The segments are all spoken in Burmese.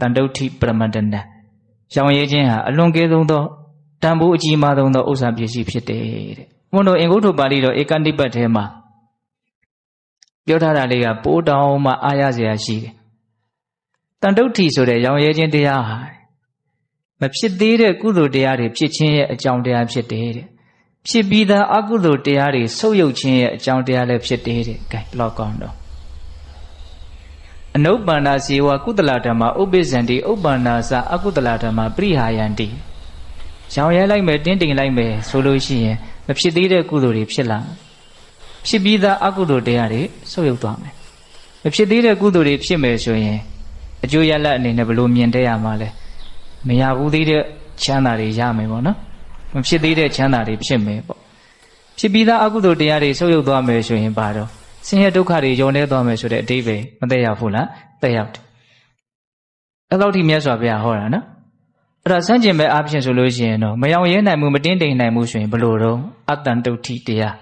တန်တုဋ္ဌိပရမတ္တနံရောင်ရဲခြင်းဟာအလွန်ကဲဆုံးသောတန်ဖိုးအကြီးမားဆုံးသောဥစ္စာပစ္စည်းဖြစ်တယ်တဲ့ဘုန်းတော်အင်္ဂုတ္တပါဠိတော်ဧကနိပတ်ထဲမှာပြောထားတာလေးကပိုးတောင်မှအားရစရာရှိတယ်တန်တုဋ္ဌိဆိုတဲ့ရောင်ရဲခြင်းတရားဟာမဖြစ်သေးတဲ့ကုသိုလ်တရားတွေဖြစ်ခြင်းရဲ့အကြောင်းတရားဖြစ်တယ်တဲ့ဖြစ်ပြီးသားအကုသိုလ်တရားတွေဆုပ်ယုပ်ခြင်းရဲ့အကြောင်းတရားလည်းဖြစ်တယ်တဲ့ gain လောက်ကောင်းတော့ အနုပ္ပန္နာဇေဝကုသလဓမ္မဥပ္ပဇ္ဇန္တိဥပ္ပန္နာစအကုသလဓမ္မပရိဟာယန္တိရောင်ရဲလိုက်မယ်တင်းတိမ်လိုက်မယ်ဆိုလို့ရှိရင်မဖြစ်သေးတဲ့ကုသိုလ်တွေဖြစ်လာဖြစ်ပြီးသားအကုသိုလ်တရားတွေဆုပ်ယုပ်သွားမယ်မဖြစ်သေးတဲ့ကုသိုလ်တွေဖြစ်မယ်ဆိုရင်အကျိုးရလဒ်အနေနဲ့ဘယ်လိုမြင်တတ်ရမှာလဲမရဘူးသေးတဲ့ချမ်းသာတွေရမယ်ပေါ့နော်မဖြစ်သေးတဲ့ချမ်းသာတွေဖြစ်မယ်ပေါ့ဖြစ်ပြီးသားအကုသိုလ်တရားတွေဆုပ်ယုပ်သွားမယ်ဆိုရင်ဘာတော့ ဆင်းရဲဒုက္ခတွေယုံနေသွားမယ်ဆိုတဲ့အတိပ္ပယ်မသက်ရောက်ဘူးလားသက်ရောက်တယ်အဲ့လောက်ထိမြတ်စွာဘုရားဟောတာနော်အဲ့ဒါစမ်းကျင်မဲ့အဖြစ်ဆိုလို့ရှိရင်တော့မယောင်ရဲနိုင်မှုမတင်းတိမ်နိုင်မှုဆိုရင်ဘယ်လိုတော့အတ္တန်တုဋ္ဌိတရား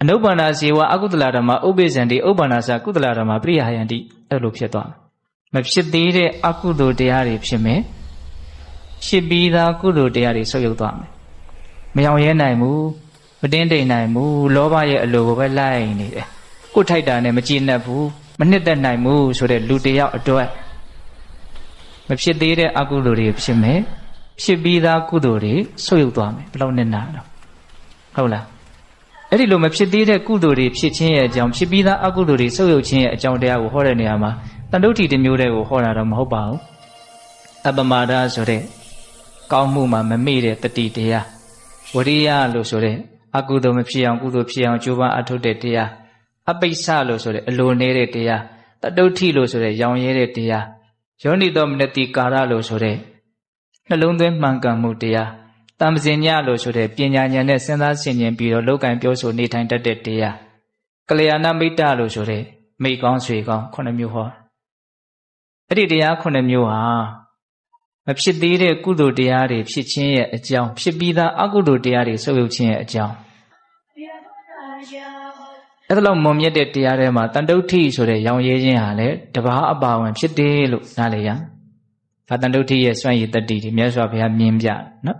အနုပ္ပန္နာဇေဝအကုသလဓမ္မဥပ္ပေဇံတိဥပ္ပန္နာစကုသလဓမ္မပရိယာယန္တိအဲ့လိုဖြစ်သွားမဖြစ်သေးတဲ့အကုသိုလ်တရားတွေဖြစ်မယ်ဖြစ်ပြီးသားကုသိုလ်တရားတွေဆုပ်ယုပ်သွားမယ်မယောင်ရဲနိုင်ဘူး မတင်းတိမ်နိုင်ဘူးလောဘရဲ့အလိုကိုပဲလိုက်နေတယ်ကိုထိုက်တာနဲ့မကြည်နပ်ဘူးမနှစ်သက်နိုင်ဘူးဆိုတဲ့လူတယောက်အတွက်မဖြစ်သေးတဲ့အကုသိုလ်တွေဖြစ်မယ်ဖြစ်ပြီးသားကုသိုလ်တွေဆုပ်ယုပ်သွားမယ်ဘယ်လောက်နဲ့နာတော့ဟုတ်လားအဲ့ဒီလိုမဖြစ်သေးတဲ့ကုသိုလ်တွေဖြစ်ခြင်းရဲ့အကြောင်းဖြစ်ပြီးသားအကုသိုလ်တွေဆုပ်ယုပ်ခြင်းရဲ့အကြောင်းတရားကိုဟောတဲ့နေရာမှာတန်တုဋ္ဌိတစ်မျိုးတည်းကိုဟောတာတော့မဟုတ်ပါဘူးအပမာဒဆိုတဲ့ကောင်းမှုမှာမမေ့တဲ့တတိတရားဝရိယလို့ဆိုတဲ့ အကုသိုလ်မဖြစ်အောင်ကုသိုလ်ဖြစ်အောင်ကြိုးပမ်းအထုတ်တဲ့တရားအပိစ္ဆလို့ဆိုတဲ့အလိုနေတဲ့တရားတတုဋ္ဌိလို့ဆိုတဲ့ရောင်ရဲတဲ့တရားယောနိတော်မနတိကာရလို့ဆိုတဲ့နှလုံးသွင်းမှန်ကန်မှုတရားတမ္ပဇင်ညလို့ဆိုတဲ့ပညာဉာဏ်နဲ့စဉ်းစားဆင်ခြင်ပြီးတော့လောကံပြောဆိုနေထိုင်တတ်တဲ့တရားကလျာဏမိတ်တလို့ဆိုတဲ့မိကောင်းဆွေကောင်းခုနှစ်မျိုးဟောအဲ့ဒီတရားခုနှစ်မျိုးဟာမဖြစ်သေးတဲ့ကုသိုလ်တရားတွေဖြစ်ခြင်းရဲ့အကြောင်းဖြစ်ပြီးသားအကုသိုလ်တရားတွေဆုပ်ယုပ်ခြင်းရဲ့အကြောင်း အဲ့ဒါလောက်မွန်မြတ်တဲ့တရားထဲမှာတန်တုဋ္ဌိဆိုတဲ့ရောင်ရဲခြင်းဟာလည်းတဘာအပါဝင်ဖြစ်တယ်လို့နားလည်ရ။ဒါတန်တုဋ္ဌိရဲ့စွန့်ရည်တတ္တိဒီမြတ်စွာဘုရားမြင်ပြနော်